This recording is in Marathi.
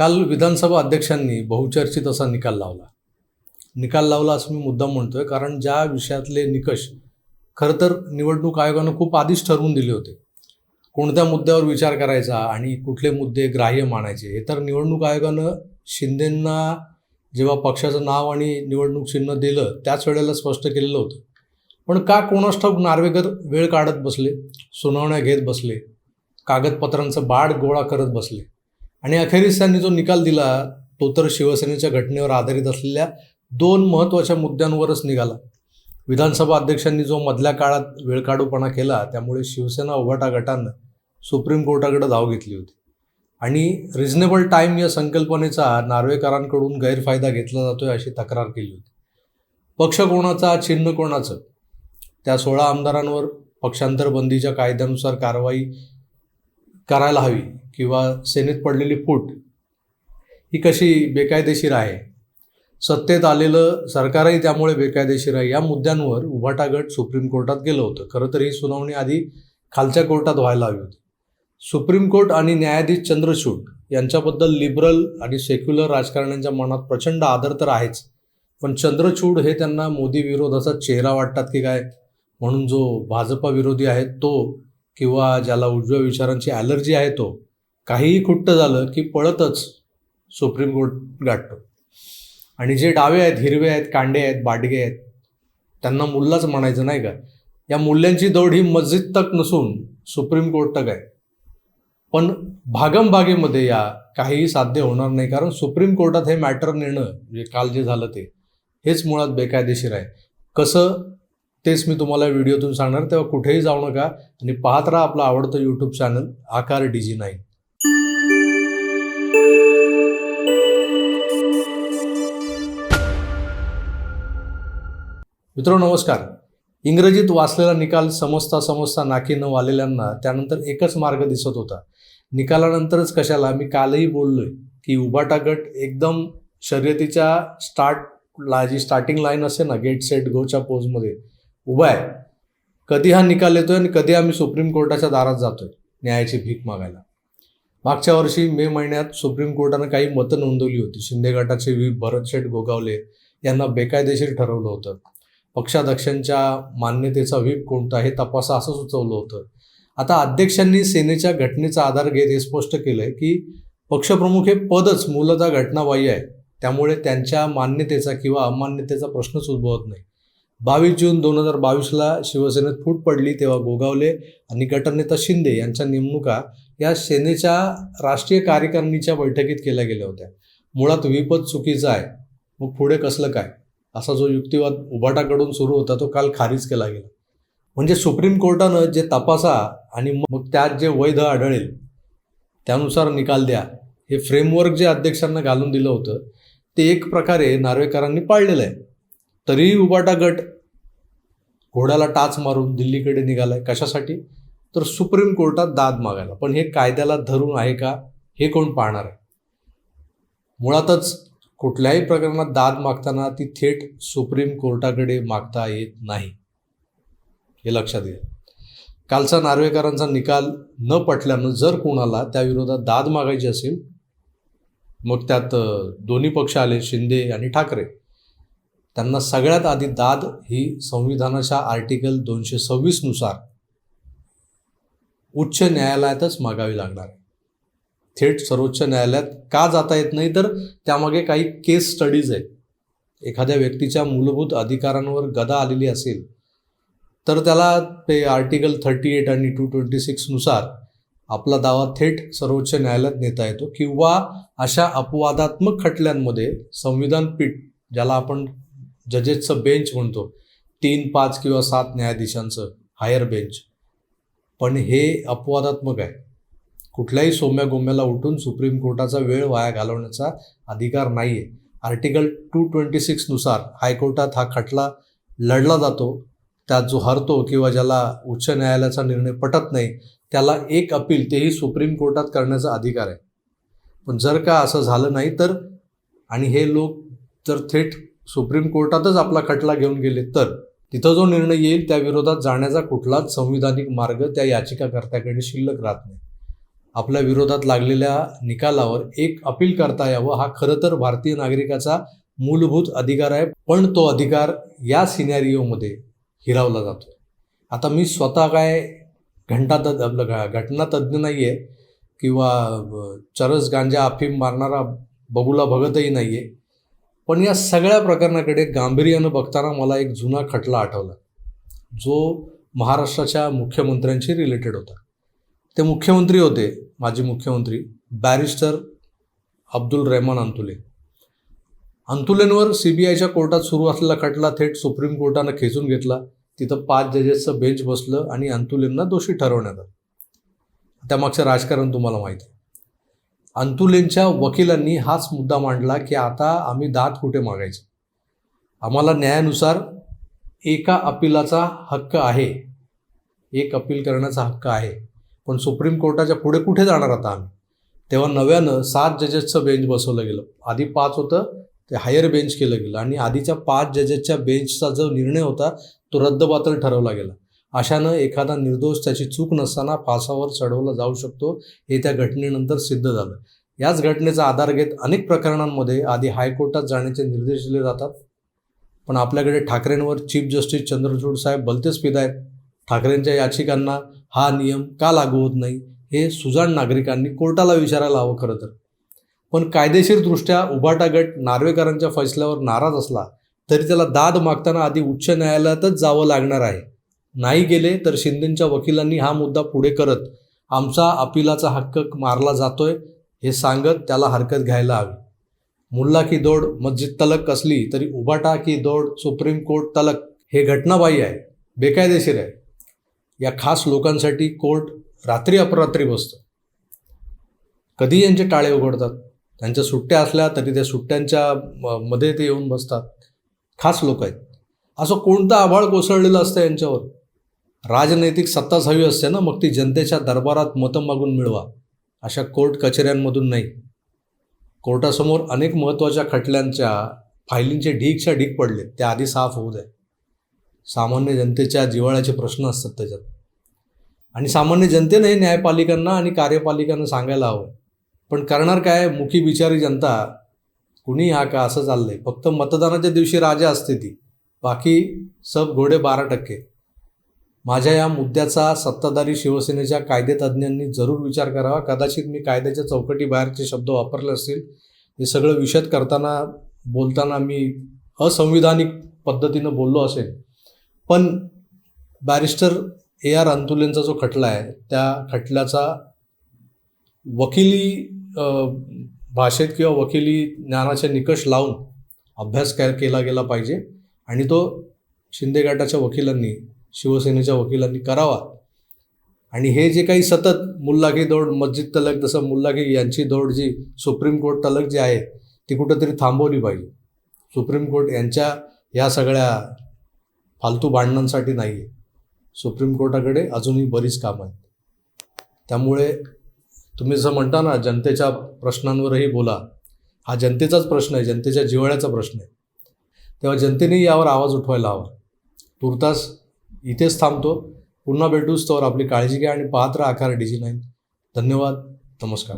काल विधानसभा अध्यक्षांनी बहुचर्चित असा निकाल लावला. निकाल लावला असं मी मुद्दाम म्हणतोय कारण ज्या विषयातले निकष खरं तर निवडणूक आयोगानं खूप आधीच ठरवून दिले होते. कोणत्या मुद्द्यावर विचार करायचा आणि कुठले मुद्दे ग्राह्य मानायचे हे तर निवडणूक आयोगानं शिंदेंना जेव्हा पक्षाचं नाव आणि निवडणूक चिन्ह दिलं त्याच वेळेला स्पष्ट केलेलं होतं. पण का कोणास ठाऊक नार्वेकर वेळ काढत बसले सुनावण्या घेत बसले कागदपत्रांचं बाड गोळा करत बसले? आणि अखेरीस त्यांनी जो निकाल दिला तो तर शिवसेनेच्या घटनेवर आधारित असलेल्या दोन महत्त्वाच्या मुद्द्यांवरच निघाला. विधानसभा अध्यक्षांनी जो मधल्या काळात वेळकाढूपणा केला त्यामुळे शिवसेना उभाटा गटानं सुप्रीम कोर्टाकडे धाव घेतली होती. आणि रिझनेबल टाईम या संकल्पनेचा नार्वेकरांकडून गैरफायदा घेतला जातोय अशी तक्रार केली होती. पक्ष कोणाचा चिन्ह कोणाचं? त्या सोळा आमदारांवर पक्षांतर बंदीच्या कायद्यानुसार कारवाई करायला हवी किंवा सेनेत पडलेली फूट ही कशी बेकायदेशीर आहे? सत्तेत आलेलं सरकारही त्यामुळे बेकायदेशीर आहे. या मुद्द्यांवर उभाटा गट सुप्रीम कोर्टात गेलं होतं. खरं तर ही सुनावणी आधी खालच्या कोर्टात व्हायला हवी होती. सुप्रीम कोर्ट आणि न्यायाधीश चंद्रचूड यांच्याबद्दल लिबरल आणि सेक्युलर राजकारण्यांच्या मनात प्रचंड आदर तर आहेच. पण चंद्रचूड हे त्यांना मोदी विरोधाचा चेहरा वाटतात की काय? म्हणून जो भाजपा विरोधी आहे तो किंवा ज्याला उजव्या विचारांची ॲलर्जी आहे तो काहीही खुट्ट झालं की पळतच सुप्रीम कोर्ट गाठतो. आणि जे डावे आहेत हिरवे आहेत कांडे आहेत बाडगे आहेत त्यांना मुल्लाच म्हणायचं नाही का? या मूल्यांची दौड ही मस्जिद तक नसून सुप्रीम कोर्ट तक आहे. पण भागमभागेमध्ये या काहीही साध्य होणार नाही कारण सुप्रीम कोर्टात हे मॅटर नेणं म्हणजे काल जे झालं ते हेच मुळात बेकायदेशीर आहे. कसं तेच मी तुम्हाला व्हिडिओतून सांगणार तेव्हा कुठेही जाऊ नका आणि पाहत राहा आपलं आवडतं YouTube channel Akar DG nine. मित्र नमस्कार. इंग्रजीत वाचलेला निकाल समजता समजता नाकी न वालेल्यांना त्यानंतर एकच मार्ग दिसत होता. निकालानंतरच कशाला मी कालही बोललोय की उबाटा गट एकदम शर्यतीच्या स्टार्ट ला जी स्टार्टिंग लाईन असते ना गेट सेट गोच्या पोजमध्ये उभा आहे. कधी हा निकाल येतोय आणि कधी आम्ही सुप्रीम कोर्टाच्या दारात जातोय न्यायाची भीक मागायला. मागच्या वर्षी मे महिन्यात सुप्रीम कोर्टानं काही मतं नोंदवली होती. शिंदे गटाचे व्ही. भरतशेठ गोगावले यांना बेकायदेशीर ठरवलं होतं. पक्षाध्यक्षांच्या मान्यतेचा व्हीप कोणता हे तपासा असं सुचवलं होतं. आता अध्यक्षांनी सेनेच्या घटनेचा आधार घेत हे स्पष्ट केलंय की पक्षप्रमुख हे पदच मूलतः घटनाबाह्य आहे. त्यामुळे त्यांच्या मान्यतेचा किंवा अमान्यतेचा प्रश्नच उद्भवत नाही. बावीस जून दोन हजार बावीसला शिवसेनेत फूट पडली तेव्हा गोगावले आणि गटनेता शिंदे यांच्या नेमणुका या सेनेच्या राष्ट्रीय कार्यकारिणीच्या बैठकीत केल्या गेल्या होत्या. मुळात विपद चुकीचा आहे. मग पुढे कसलं काय? असा जो युक्तिवाद उभाटाकडून सुरू होता तो काल खारिज केला गेला. म्हणजे सुप्रीम कोर्टानं जे तपासा आणि मग त्यात जे वैध आढळेल त्यानुसार निकाल द्या हे फ्रेमवर्क जे अध्यक्षांना घालून दिलं होतं ते एक प्रकारे नार्वेकरांनी पाळलेलं आहे. तरीही उबाटा गट घोड्याला टाच मारून दिल्लीकडे निघालाय. कशासाठी? तर सुप्रीम कोर्टात दाद मागायला. पण हे कायद्याला धरून आहे का? हे कोण पाहणार आहे? मुळातच कुठल्याही प्रकरणात दाद मागताना ती थेट सुप्रीम कोर्टाकडे मागता येत नाही. हे लक्षात घ्या. कालचा नार्वेकरांचा निकाल न पटल्यानं जर कोणाला त्याविरोधात दाद मागायची असेल मग त्यात दोन्ही पक्ष आले शिंदे आणि ठाकरे. त्यांना सगळ्यात आधी दाद ही संविधानाच्या आर्टिकल दोनशे सव्वीसनुसार उच्च न्यायालयातच मागावी लागणार आहे. थेट सर्वोच्च न्यायालयात का जाता येत नाही तर त्यामागे काही केस स्टडीज आहेत. एखाद्या व्यक्तीच्या मूलभूत अधिकारांवर गदा आलेली असेल तर त्याला ते आर्टिकल थर्टी एट आणि टू ट्वेंटी सिक्सनुसार आपला दावा थेट सर्वोच्च न्यायालयात नेता येतो किंवा अशा अपवादात्मक खटल्यांमध्ये संविधान पीठ ज्याला आपण जजेसचं बेंच म्हणतो. तीन पाच किंवा सात न्यायाधीशांचं हायर बेंच. पण हे अपवादात्मक आहे. कुठल्याही सोम्या गोम्याला उठून सुप्रीम कोर्टाचा वेळ वाया घालवण्याचा अधिकार नाही आहे आर्टिकल टू ट्वेंटी सिक्सनुसार हायकोर्टात हा खटला लढला जातो. त्यात जो हरतो किंवा ज्याला उच्च न्यायालयाचा निर्णय पटत नाही त्याला एक अपील तेही सुप्रीम कोर्टात करण्याचा अधिकार आहे. पण जर का असं झालं नाही तर आणि हे लोक जर थेट सुप्रीम कोर्टातच आपला खटला घेऊन गेले तर? तिथं जो निर्णय येईल त्या विरोधात जाण्याचा कुठलाच संविधानिक मार्ग त्या याचिकाकर्त्याकडे शिल्लक राहत नाही. आपल्या विरोधात लागलेल्या निकालावर एक अपील करता यावं हा खरं तर भारतीय नागरिकाचा मूलभूत अधिकार आहे पण तो अधिकार या सिनॅरिओमध्ये हिरावला जातो. आता मी स्वतः काय घंटा तज्ञ आपलं घटना तज्ज्ञ नाही आहे किंवा चरस गांजा अफीम मारणारा बगुला भगतही नाही आहे पण या सगळ्या प्रकरणाकडे गांभीर्यानं बघताना मला एक जुना खटला आठवला. जो महाराष्ट्राच्या मुख्यमंत्र्यांशी रिलेटेड होता. ते मुख्यमंत्री होते माजी मुख्यमंत्री बॅरिस्टर अब्दुल रेहमान अंतुले. अंतुलेंवर सी बी आयच्या कोर्टात सुरू असलेला खटला थेट सुप्रीम कोर्टानं खेचून घेतला. तिथं पाच जजेसचं बेंच बसलं आणि अंतुलेंना दोषी ठरवण्यात आलं. त्यामागचं राजकारण तुम्हाला माहिती आहे. अंतुलेंच्या वकिलांनी हाच मुद्दा मांडला की आता आम्ही दात कुठे मागायचे? आम्हाला न्यायानुसार एका अपिलाचा हक्क आहे. एक अपील करण्याचा हक्क आहे. पण सुप्रीम कोर्टाच्या पुढे कुठे जाणार आता आम्ही? तेव्हा नव्यानं सात जजेसचं बेंच बसवलं गेलं. आधी पाच होतं ते हायर बेंच केलं गेलं. आणि आधीच्या पाच जजेसच्या बेंचचा जो निर्णय होता तो रद्दबातल ठरवला गेला. अशानं एखादा निर्दोष त्याची चूक नसताना फासावर चढवला जाऊ शकतो हे त्या घटनेनंतर सिद्ध झालं. याच घटनेचा आधार घेत अनेक प्रकरणांमध्ये आधी हायकोर्टात जाण्याचे निर्देश दिले जातात. पण आपल्याकडे ठाकरेंवर चीफ जस्टिस चंद्रचूड साहेब भलतेच पित आहेत. ठाकरेंच्या याचिकांना हा नियम का लागू होत नाही हे सुजाण नागरिकांनी कोर्टाला विचारायला हवं खरं तर. पण कायदेशीरदृष्ट्या उभाटा गट नार्वेकरांच्या फैसल्यावर नाराज असला तरी त्याला दाद मागताना आधी उच्च न्यायालयातच जावं लागणार आहे. नाही गेले तर शिंदेंच्या वकिलांनी हा मुद्दा पुढे करत आमचा अपिलाचा हक्क मारला जातोय हे सांगत त्याला हरकत घ्यायला हवी. मुल्ला की दौड मस्जिद तलक असली तरी उबाटा की दौड सुप्रीम कोर्ट तलक हे घटनाबाह्य आहे बेकायदेशीर आहे. या खास लोकांसाठी कोर्ट रात्री अपरात्री बसतं. कधी यांचे टाळे उघडतात. त्यांच्या सुट्ट्या असल्या तरी त्या सुट्ट्यांच्या म- मध्ये ते येऊन बसतात. खास लोक आहेत. असं कोणतं आभाळ कोसळलेलं असतं यांच्यावर? राजनैतिक सत्ताच हवी असते ना मग ती जनतेच्या दरबारात मतं मागून मिळवा. अशा कोर्ट कचेऱ्यांमधून नाही. कोर्टासमोर अनेक महत्त्वाच्या खटल्यांच्या फायलींचे ढीकच्या ढीक पडले त्या आधी साफ होऊ द्या. सामान्य जनतेच्या जिव्हाळ्याचे प्रश्न असतात त्याच्यात. आणि सामान्य जनतेनंही न्यायपालिकांना आणि कार्यपालिकांना सांगायला हवं. पण करणार काय? मुखी बिचारी जनता. कुणी हा का? असं चाललं आहे फक्त मतदानाच्या दिवशी राजा असते ती. बाकी सब घोडे बारा टक्के. माझ्या या मुद्द्याचा सत्ताधारी शिवसेनेच्या कायदेतज्ज्ञांनी जरूर विचार करावा. कदाचित मी कायद्याच्या चौकटी बाहेरचे शब्द वापरले असतील. हे सगळं विषद करताना बोलताना मी असंविधानिक पद्धतीनं बोललो असेल. पण बॅरिस्टर ए आर अंतुलेंचा जो खटला आहे त्या खटल्याचा वकिली भाषेत किंवा वकिली ज्ञानाचे निकष लावून अभ्यास केला गेला पाहिजे. आणि तो शिंदे गटाच्या वकिलांनी शिवसेनेच्या वकिलांनी करावा. आणि हे जे काही सतत मुल्लाखी दौड मस्जिद तलक जसं मुल्लाखी यांची दौड जी सुप्रीम कोर्ट तलक जी आहे ती कुठंतरी थांबवली पाहिजे. सुप्रीम कोर्ट यांच्या या सगळ्या फालतू भांडणांसाठी नाही आहे सुप्रीम कोर्टाकडे अजूनही बरीच कामं आहेत. त्यामुळे तुम्ही जसं म्हणता ना जनतेच्या प्रश्नांवरही बोला. हा जनतेचाच प्रश्न आहे जनतेच्या जिव्हाळ्याचा प्रश्न आहे. तेव्हा जनतेने यावर आवाज उठवायला हवा. तुर्तास इथेच थांबतो. पुन्हा भेटूच तर आपली काळजी घ्या आणि पात्र आकार डीजी नाईन धन्यवाद. नमस्कार.